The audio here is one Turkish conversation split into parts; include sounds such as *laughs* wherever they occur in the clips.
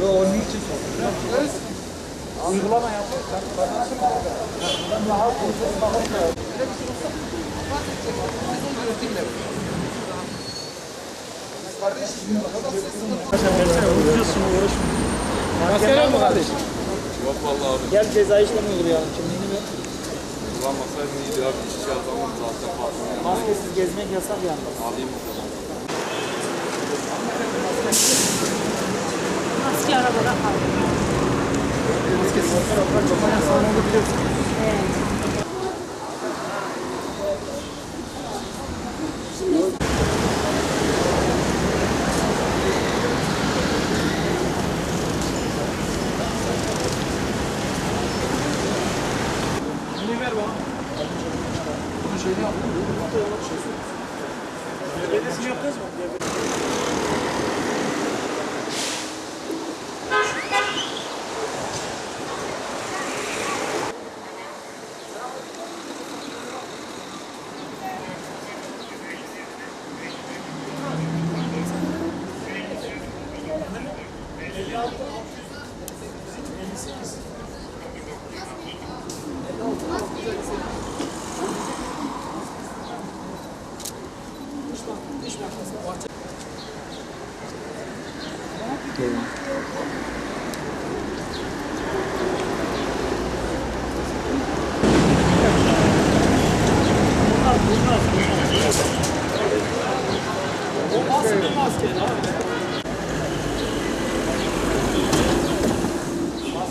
Yo onun için sordum. Uygulama yapacak. Maskeli mi kardeşim? Yok vallahi abi. Gel ceza işlemi uygulayalım kimliğini ver. Kullanmasaydın iyiydi abi. Kişi adamın zaten patron. Maskesiz gezmek yasak yalnız. Alayım o zaman. Maske arabada kaldı. Kimliği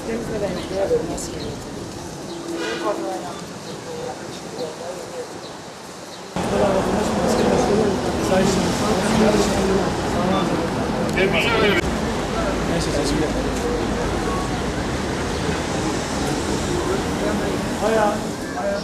Ne demek ya? Maske. Neyse seçim yapalım. Ayağı, ayağı.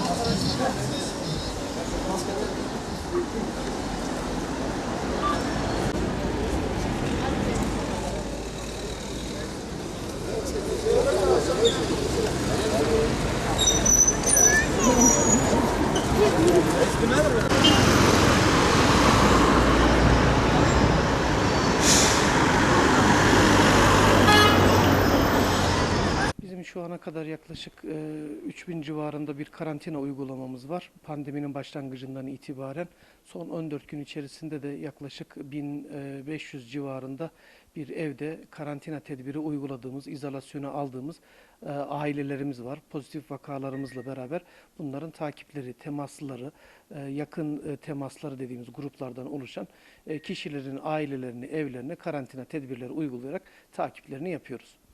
Bizim şu ana kadar yaklaşık e, 3000 civarında bir karantina uygulamamız var. Pandeminin başlangıcından itibaren son 14 gün içerisinde de yaklaşık 1500 civarında bir evde karantina tedbiri uyguladığımız, izolasyona aldığımız e, ailelerimiz var. Pozitif vakalarımızla beraber bunların takipleri, temasları, e, yakın e, temasları dediğimiz gruplardan oluşan e, kişilerin ailelerini, evlerine karantina tedbirleri uygulayarak takiplerini yapıyoruz.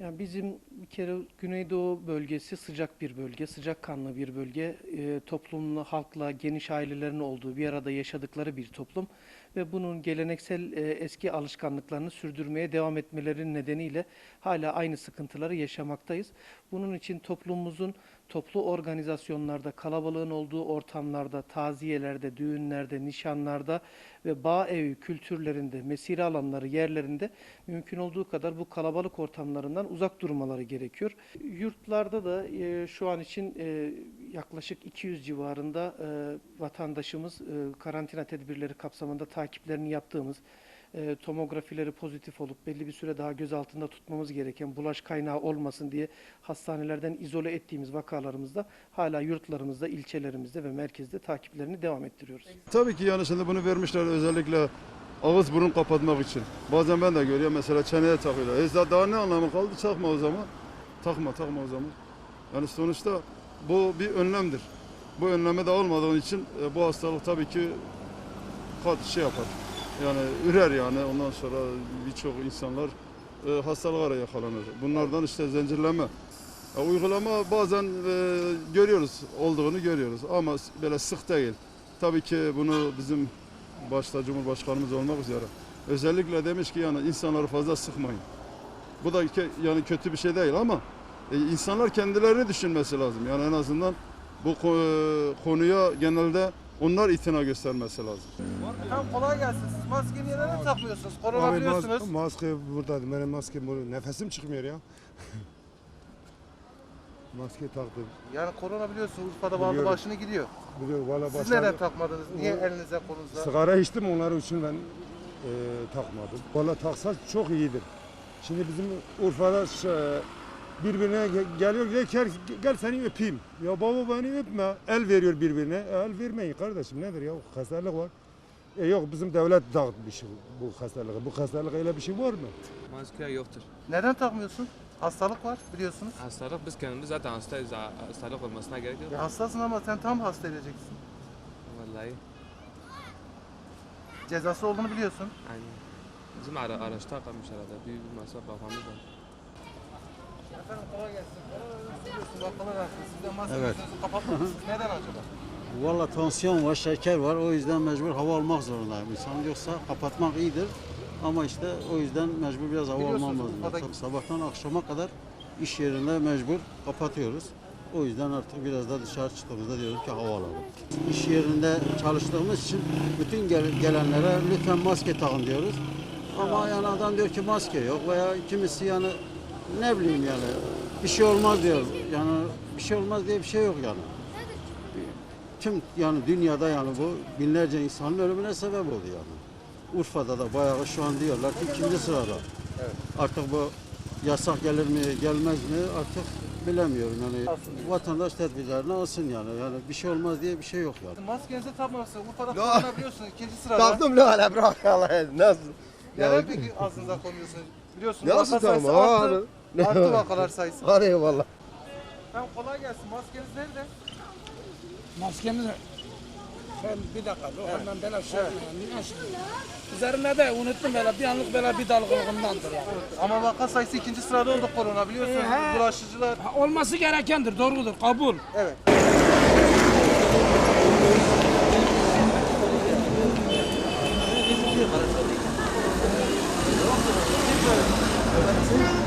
Yani bizim bir kere Güneydoğu bölgesi sıcak bir bölge, sıcak kanlı bir bölge. E, toplumla, halkla, geniş ailelerin olduğu bir arada yaşadıkları bir toplum ve bunun geleneksel e, eski alışkanlıklarını sürdürmeye devam etmelerinin nedeniyle hala aynı sıkıntıları yaşamaktayız. Bunun için toplumumuzun toplu organizasyonlarda, kalabalığın olduğu ortamlarda, taziyelerde, düğünlerde, nişanlarda ve bağ evi kültürlerinde, mesire alanları yerlerinde mümkün olduğu kadar bu kalabalık ortamlarından uzak durmaları gerekiyor. Yurtlarda da e, şu an için e, yaklaşık 200 civarında e, vatandaşımız e, karantina tedbirleri kapsamında takiplerini yaptığımız, e, tomografileri pozitif olup belli bir süre daha göz altında tutmamız gereken bulaş kaynağı olmasın diye hastanelerden izole ettiğimiz vakalarımızda hala yurtlarımızda, ilçelerimizde ve merkezde takiplerini devam ettiriyoruz. Tabii ki yani şimdi bunu vermişler özellikle ağız burun kapatmak için. Bazen ben de görüyorum mesela çeneye takıyorlar. E daha ne anlamı kaldı? Takma o zaman. Takma takma o zaman. Yani sonuçta bu bir önlemdir. Bu önleme de olmadığı için e, bu hastalık tabii ki kat şey yapar. Yani ürer yani ondan sonra birçok insanlar e, hastalığa yakalanır. Bunlardan işte zincirleme. E, uygulama bazen e, görüyoruz olduğunu görüyoruz ama böyle sık değil. Tabii ki bunu bizim başta Cumhurbaşkanımız olmak üzere özellikle demiş ki yani insanları fazla sıkmayın. Bu da yani kötü bir şey değil ama e, insanlar kendilerini düşünmesi lazım. Yani en azından bu ko- konuya genelde onlar itina göstermesi lazım. Efendim kolay gelsin. Siz maskeyi neden takmıyorsunuz? Korona Abi biliyorsunuz. mas- maske buradaydı. Benim maskem burada. Nefesim çıkmıyor ya. *laughs* maske taktım. Yani korona biliyorsunuz Urfa'da bağlı Biliyorum. başını gidiyor. Biliyorum valla Siz başarı- neden takmadınız? Niye O- elinize kolunuza? Sigara içtim onlar için ben e, takmadım. Valla taksa çok iyidir. Şimdi bizim Urfa'da ş- birbirine ge- geliyor diyor ki "Gel- gel seni öpeyim. Ya baba beni öpme. El veriyor birbirine. E, El vermeyin kardeşim nedir ya hastalık var. E yok bizim devlet dağıtmış bu hastalığı. Bu hastalık öyle bir şey var mı? Maske yoktur. Neden takmıyorsun? Hastalık var biliyorsunuz. Hastalık biz kendimiz zaten hastayız. Ha- Hastalık olmasına gerek yok. Ya hastasın ama sen tam hasta edeceksin. Vallahi. Cezası olduğunu biliyorsun. Aynen. Bizim ara, araçta kalmış arada. Büyük bir masraf kafamız var. Efendim kolay gelsin. Koronavirüs biliyorsun vakalar arttı. Siz de maske Evet. kapatmadınız. *laughs* Neden acaba? Valla tansiyon var, şeker var. O yüzden mecbur hava almak zorundayım. İnsan yoksa kapatmak iyidir. Ama işte o yüzden mecbur biraz hava almam lazım. Tabii sabahtan akşama kadar iş yerinde mecbur kapatıyoruz. O yüzden artık biraz da dışarı çıktığımızda diyoruz ki hava alalım. İş yerinde çalıştığımız için bütün gel- gelenlere lütfen maske takın diyoruz. Ama yani adam diyor ki maske yok veya kimisi yani ne bileyim yani bir şey olmaz diyor. Yani bir şey olmaz diye bir şey yok yani tüm yani dünyada yani bu binlerce insanın ölümüne sebep oldu yani. Urfa'da da bayağı şu an diyorlar ki ikinci sırada. Artık bu yasak gelir mi gelmez mi artık bilemiyorum yani vatandaş tedbirlerini alsın yani yani bir şey olmaz diye bir şey yok yani. Maskenizi takmamışsınız. Urfa'da korona biliyorsunuz ikinci sırada. Taktım ne hala bırak Allah nasıl? Neden peki ağzınıza koyuyorsunuz? Biliyorsunuz Nasıl sayısı tamam arttı. Arttı vakalar sayısı. Hadi eyvallah. Efendim kolay gelsin. Maskeniz nerede? Maskemiz ben bir dakika dur hemen böyle şey yapmayayım. Üzerine de unuttum böyle bir anlık böyle bir dalgınlığımdandır yani. Ama vaka sayısı ikinci sırada oldu korona biliyorsunuz. Ee. Bulaşıcılar. Ha, Olması gerekendir doğrudur kabul. Evet. Kolay